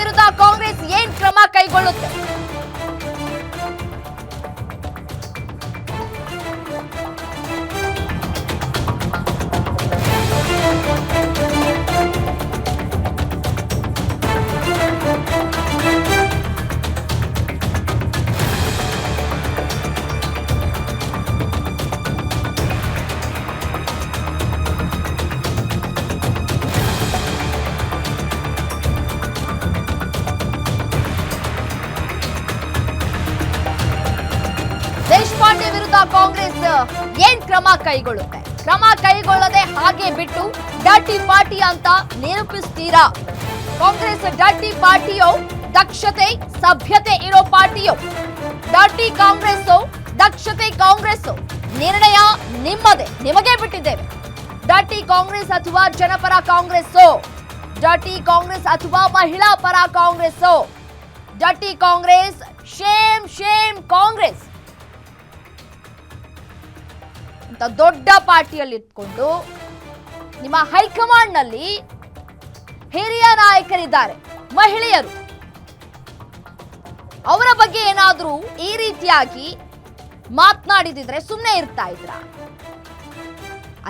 ವಿರುದ್ಧ ಕಾಂಗ್ರೆಸ್ ಏನ್ ಕ್ರಮ ಕೈಗೊಳ್ಳುತ್ತೆ? ವಿರುದ್ಧ ಕಾಂಗ್ರೆಸ್, ಏನ್ ಕ್ರಮ ಕೈಗೊಳ್ಳುತ್ತೆ? ಕ್ರಮ ಕೈಗೊಳ್ಳದೆ ಹಾಗೆ ಬಿಟ್ಟು ಡಾಟಿ ಪಾರ್ಟಿ ಅಂತ ನಿರೂಪಿಸ್ತೀರಾ? ಕಾಂಗ್ರೆಸ್ ಡಾಟಿ ಪಾರ್ಟಿಯು ದಕ್ಷತೆ, ಸಭ್ಯತೆ ಇರೋ ಪಾರ್ಟಿಯು. ಡಾಟಿ ಕಾಂಗ್ರೆಸ್ ದಕ್ಷತೆ ಕಾಂಗ್ರೆಸ್ ನಿರ್ಣಯ ನಿಮ್ಮದೇ, ನಿಮಗೆ ಬಿಟ್ಟಿದ್ದೇವೆ ಡಾಟಿ ಕಾಂಗ್ರೆಸ್ ಅಥವಾ ಜನಪರ ಕಾಂಗ್ರೆಸ್ ಡಾಟಿ ಕಾಂಗ್ರೆಸ್ ಅಥವಾ ಮಹಿಳಾ ಪರ ಕಾಂಗ್ರೆಸ್ ಡಾಟಿ ಕಾಂಗ್ರೆಸ್ ಶೇಮ್ ಶೇಮ್ ಕಾಂಗ್ರೆಸ್. ಅಂತ ದೊಡ್ಡ ಪಾರ್ಟಿಯಲ್ಲಿ ಇಟ್ಕೊಂಡು ನಿಮ್ಮ ಹೈಕಮಾಂಡ್ನಲ್ಲಿ ಹಿರಿಯ ನಾಯಕರಿದ್ದಾರೆ, ಮಹಿಳೆಯರು. ಅವರ ಬಗ್ಗೆ ಏನಾದ್ರೂ ಈ ರೀತಿಯಾಗಿ ಮಾತನಾಡಿದಿದ್ರೆ ಸುಮ್ಮನೆ ಇರ್ತಾ ಇದ್ರ?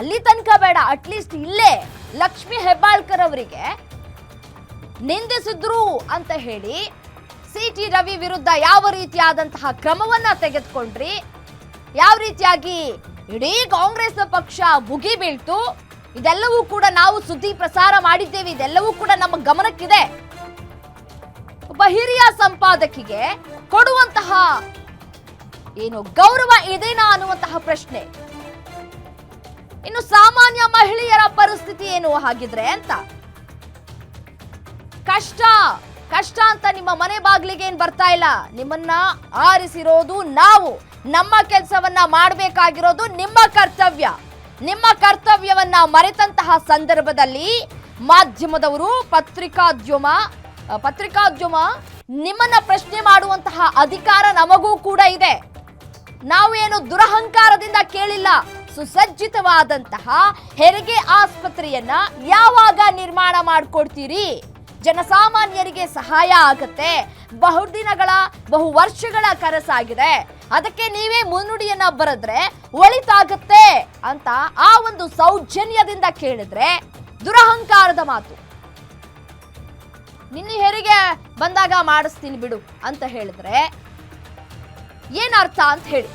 ಅಲ್ಲಿ ತನಕ ಬೇಡ ಅಟ್ಲೀಸ್ಟ್ ಇಲ್ಲೇ ಲಕ್ಷ್ಮಿ ಹೆಬ್ಬಾಳ್ಕರ್ ಅವರಿಗೆ ನಿಂದಿಸಿದ್ರು ಅಂತ ಹೇಳಿ ಸಿ ಟಿ ರವಿ ವಿರುದ್ಧ ಯಾವ ರೀತಿಯಾದಂತಹ ಕ್ರಮವನ್ನ ತೆಗೆದುಕೊಂಡ್ರಿ? ಯಾವ ರೀತಿಯಾಗಿ ಇಡೀ ಕಾಂಗ್ರೆಸ್ ಪಕ್ಷ ಮುಗಿ ಬೀಳ್ತು. ಇದೆಲ್ಲವೂ ಕೂಡ ನಾವು ಸುದ್ದಿ ಪ್ರಸಾರ ಮಾಡಿದ್ದೇವೆ. ಇದೆಲ್ಲವೂ ಕೂಡ ನಮ್ಮ ಗಮನಕ್ಕಿದೆ. ಒಬ್ಬ ಹಿರಿಯ ಸಂಪಾದಕಿಗೆ ಕೊಡುವಂತಹ ಏನು ಗೌರವ ಇದೇನಾ ಅನ್ನುವಂತಹ ಪ್ರಶ್ನೆ. ಇನ್ನು ಸಾಮಾನ್ಯ ಮಹಿಳೆಯರ ಪರಿಸ್ಥಿತಿ ಏನು ಹಾಗಿದ್ರೆ ಅಂತ. ಕಷ್ಟ ಕಷ್ಟ ಅಂತ ನಿಮ್ಮ ಮನೆ ಬಾಗ್ಲಿಗೆ ಏನ್ ಬರ್ತಾ ಇಲ್ಲ? ನಿಮ್ಮನ್ನ ಆರಿಸಿರೋದು ನಾವು. ನಮ್ಮ ಕೆಲಸವನ್ನ ಮಾಡಬೇಕಾಗಿರೋದು ನಿಮ್ಮ ಕರ್ತವ್ಯ. ನಿಮ್ಮ ಕರ್ತವ್ಯವನ್ನ ಮರೆತಂತಹ ಸಂದರ್ಭದಲ್ಲಿ ಮಾಧ್ಯಮದವರು ಪತ್ರಿಕಾದ್ಯಮ ಪತ್ರಿಕಾದ್ಯಮ ನಿಮ್ಮನ್ನ ಪ್ರಶ್ನೆ ಮಾಡುವಂತಹ ಅಧಿಕಾರ ನಮಗೂ ಕೂಡ ಇದೆ. ನಾವು ಏನು ದುರಹಂಕಾರದಿಂದ ಕೇಳಿಲ್ಲ, ಸುಸಜ್ಜಿತವಾದಂತಹ ಹೆರಿಗೆ ಆಸ್ಪತ್ರೆಯನ್ನ ಯಾವಾಗ ನಿರ್ಮಾಣ ಮಾಡಿಕೊಡ್ತೀರಿ? ಜನಸಾಮಾನ್ಯರಿಗೆ ಸಹಾಯ ಆಗತ್ತೆ. ಬಹುದಿನಗಳ, ಬಹು ವರ್ಷಗಳ ಕನಸಾಗಿದೆ. ಅದಕ್ಕೆ ನೀವೇ ಮುನ್ನುಡಿಯನ್ನ ಬರೆದ್ರೆ ಒಳಿತಾಗತ್ತೆ ಅಂತ ಆ ಒಂದು ಸೌಜನ್ಯದಿಂದ ಕೇಳಿದ್ರೆ ದುರಹಂಕಾರದ ಮಾತು. ನಿನ್ನ ಹೆರಿಗೆ ಬಂದಾಗ ಮಾಡಿಸ್ತೀನಿ ಬಿಡು ಅಂತ ಹೇಳಿದ್ರೆ ಏನರ್ಥ ಅಂತ ಹೇಳಿ.